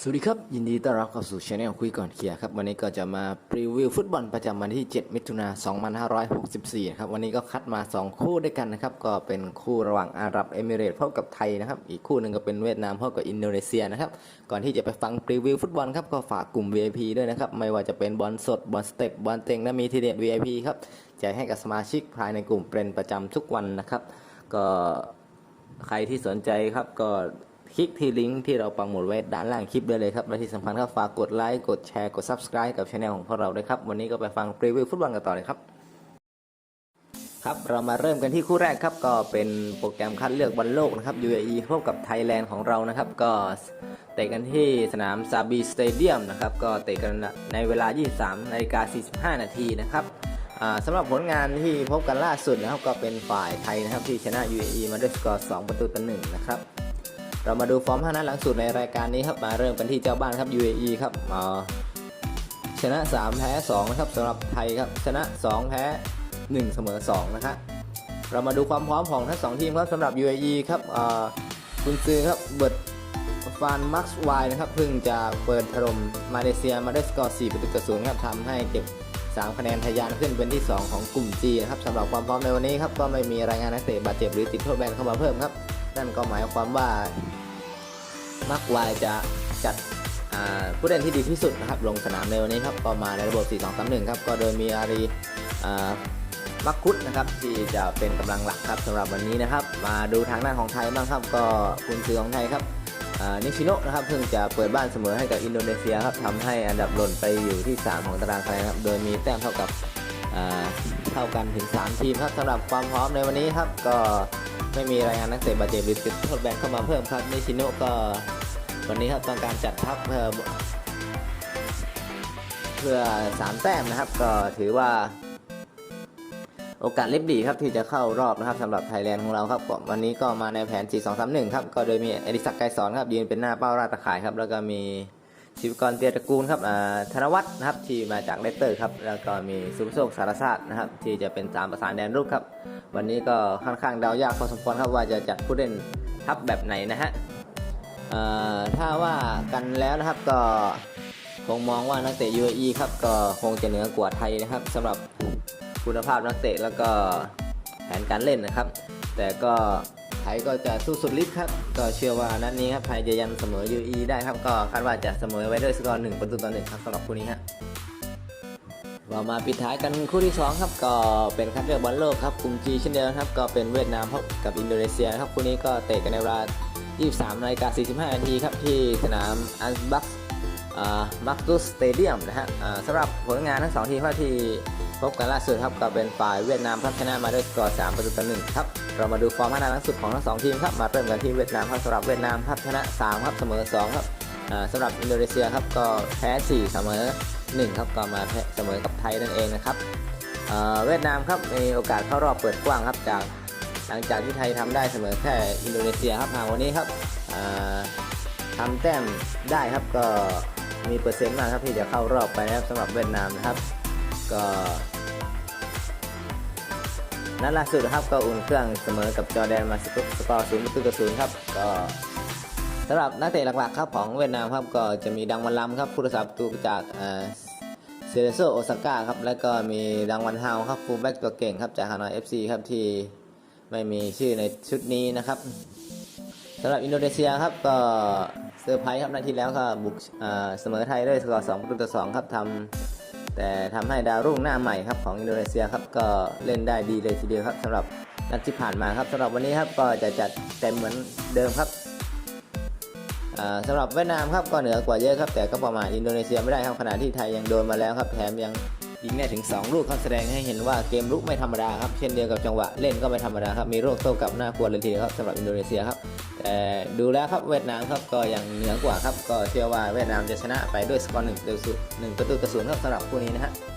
สวัสดีครับ ยินดีต้อนรับเข้าสู่ช anel คุยก่อนเคลียร์ครับ วันนี้ก็จะมารีวิวฟุตบอลประจำวันที่ 7 มิถุนา2564 ครับ วันนี้ก็คัดมา 2 คู่ด้วยกันนะครับ ก็เป็นคู่ระหว่างอาหรับเอมิเรตส์พบกับไทยนะครับ อีกคู่หนึ่งก็เป็นเวียดนามพบกับอินโดนีเซียนะครับ ก่อนที่จะไปฟังรีวิวฟุตบอลครับ ก็ฝากกลุ่ม VIP ด้วยนะครับ ไม่ว่าจะเป็นบอลสดบอลสเต็ปบอลเต็งและมีทีเด็ด VIP ครับแจกให้กับสมาชิกภายในกลุ่มเป็นประจำทุกวันนะครับ ก็ใครที่สนใจครับก็ คลิกที่ลิงก์ที่เราปังหมุดไว้ด้านล่างคลิปได้เลยครับ และที่สำคัญครับฝากกดไลค์ กดแชร์ กด Subscribe กับช anel ของพวกเราด้วยครับ วันนี้ก็ไปฟังรีวิวฟุตบอลกันต่อเลยครับ ครับ เรามาเริ่มกันที่คู่แรกครับ ก็เป็นโปรแกรมคัดเลือกบอลโลกนะครับ UAE พบกับไทยแลนด์ของเรานะครับ ก็เตะกันที่สนามซาบีสเตเดียมนะครับ ก็เตะกันในเวลา 23นาฬิกา45 นาทีนะครับสำหรับผลงานที่พบกันล่าสุดนะครับ ก็เป็นฝ่ายไทยนะครับที่ชนะ UAE มาด้วยสกอร์ 2 ประตูต่อหนึ่งนะครับ เรามาดูฟอร์ม 5 นัดหลังสุดในรายการนี้ครับมาเริ่มกันที่เจ้าบ้านครับ UAE ครับชนะ 3 แพ้ 2 นะครับสำหรับไทยครับชนะ 2 แพ้ 1 เสมอ 2 นะครับเรามาดูความพร้อมของทั้งสองทีมครับสำหรับ UAE ครับคุณซื้อครับเบิร์ดฟานมักซ์ไวนะครับเพิ่งจะเปิดถล่มมาเลเซียมาได้สกอร์4ประตูต่อศูนย์ครับทำให้เก็บ 3 คะแนนทะยานขึ้นเป็นที่ 2 ของกลุ่ม G นะครับสำหรับความพร้อมในวันนี้ครับก็ไม่มีรายงานนักเตะบาดเจ็บหรือติดโทษแบนเข้ามาเพิ่มครับ นั่นก็หมายความว่ามักวายจะจัดผู้เล่นที่ดีที่สุดนะครับลงสนามในวันนี้ครับก็มาในระบบ 4-2-3-1 ครับก็โดยมีอารีมักคุดนะครับที่จะเป็นกำลังหลักครับสำหรับวันนี้นะครับ มาดูทางด้านของไทยบ้างครับก็คุณซื้อของไทยครับนิชิโนะนะครับเพิ่งจะเปิดบ้านเสมอให้กับอินโดนีเซียครับทำให้อันดับหล่นไปอยู่ที่ 3 ของตารางคะแนนครับโดยมีแต้มเท่ากับเท่ากันถึง 3 ทีมครับสำหรับความพร้อมในวันนี้ครับก็ ไม่มีรายงานนักเตะบาดเจ็บหรือติดโทษแบนเข้ามาเพิ่มครับนิชิโนก็วันนี้ครับต้องการจัดทัพเพื่อเพื่อสามแต้มนะครับก็ถือว่าโอกาสเล็บดีครับที่จะเข้ารอบนะครับสำหรับไทยแลนด์ของเราครับวันนี้ก็มาในแผน 4-2-3-1 ครับก็โดยมีอดิศักดิ์ไกรสอนครับยืนเป็นหน้าเป้าราตะข่ายครับแล้วก็มี ชีวกรเตียตระกูลครับอ่าธนวัฒน์นะครับ ที่มาจากเลสเตอร์ครับ แล้วก็มีสุภโชคสารศาสตร์นะครับ ที่จะเป็นสามประสานแดนรุกครับ วันนี้ก็ค่อนข้างเดายากพอสมควรครับว่าจะจัดผู้เล่นทัพแบบไหนนะฮะอ่อถ้าว่ากันแล้วนะครับก็คงมองว่านักเตะ UAE ครับก็คงจะเหนือกว่าไทยนะครับสำหรับคุณภาพนักเตะแล้วก็แผนการเล่นนะครับ แต่ก็ ยก็จะสู้สุดฤทธิ์ครับ ก็เชื่อว่านัดนี้ครับไทยจะยันเสมอ UAE ได้ครับ ก็คาดว่าจะเสมอไว้ด้วยสกอร์หนึ่งประตูต่อหนึ่งครับสำหรับคู่นี้ฮะเรามาปิดท้ายกันคู่ที่ 2 ครับ ก็เป็นคัดเลือกบอลโลกครับกลุ่ม G เช่นเดียวกันครับ ก็เป็นเวียดนามพบกับอินโดนีเซียครับคู่นี้ก็เตะกันในเวลา 23นาฬิกา45นาทีครับที่สนามอันบัก มักตุสสเตเดียมนะฮะสำหรับผลงานทั้งสองทีมครับที่พบกันล่าสุดครับก็เป็นฝ่ายเวียดนามครับชนะมาด้วยสกอร์3ประตูต่อ1ครับเรามาดูฟอร์มพัฒนาล่าสุดของทั้งสองทีมครับมาเริ่มกันที่เวียดนามครับสำหรับเวียดนามครับชนะ3ครับเสมอ2ครับสำหรับอินโดนีเซียครับก็แพ้4เสมอ1ครับก็มาเสมอกับไทยนั่นเองนะครับเวียดนามครับมีโอกาสเข้ารอบเปิดกว้างครับจากหลังจากที่ไทยทำได้เสมอแค่อินโดนีเซียครับทางวันนี้ครับอ่าทำแต้มได้ครับก็ มีเปอร์เซ็นต์มากครับที่จะเข้ารอบไปนะครับสำหรับเวียดนามนะครับ ก็นัดล่าสุดนะครับก็อุ่นเครื่องเสมอกับจอแดนมาสกอร์ศูนย์ประตูต่อศูนย์ครับก็สำหรับนักเตะหลักๆครับของเวียดนามครับก็จะมีดังวันลำครับผู้รักษาประตูจากเซเรโซโอซาก้าครับแล้วก็มีดังวันฮาวครับฟูลแบ็กตัวเก่งครับจากฮานอยเอฟซีครับที่ไม่มีชื่อในชุดนี้นะครับ สำหรับอินโดนีเซียครับก็เซอร์ไพรส์ครับนาทีแล้วก็บุกเสมอไทยด้วยสกอร์2ประตูต่อ2ครับทำแต่ทำให้ดาวรุ่งหน้าใหม่ครับของอินโดนีเซียครับก็เล่นได้ดีเลยทีเดียวครับสำหรับนัดที่ผ่านมาครับสำหรับวันนี้ครับก็จะจัดเต็มเหมือนเดิมครับสำหรับเวียดนามครับก็เหนือกว่าเยอะครับ แต่ก็ประมาณอินโดนีเซียไม่ได้ครับขณะที่ไทยยังโดนมาแล้วครับแถมยังยิงได้ถึง 2 ลูกครับแสดงให้เห็นว่าเกมลุกไม่ธรรมดาครับเช่นเดียวกับจังหวะเล่นก็ไม่ธรรมดาครับมีโรคโต้กลับหน้ากลัวเลยทีเดียวครับสำหรับอินโดนีเซียครับ แต่ดูแล้วครับเวียดนามครับก็ยังเหนือกว่าครับก็เชื่อว่าเวียดนามจะชนะไปด้วยสกอร์หนึ่งประตูหนึ่งประตูต่อศูนย์ครับสำหรับคู่นี้นะฮะ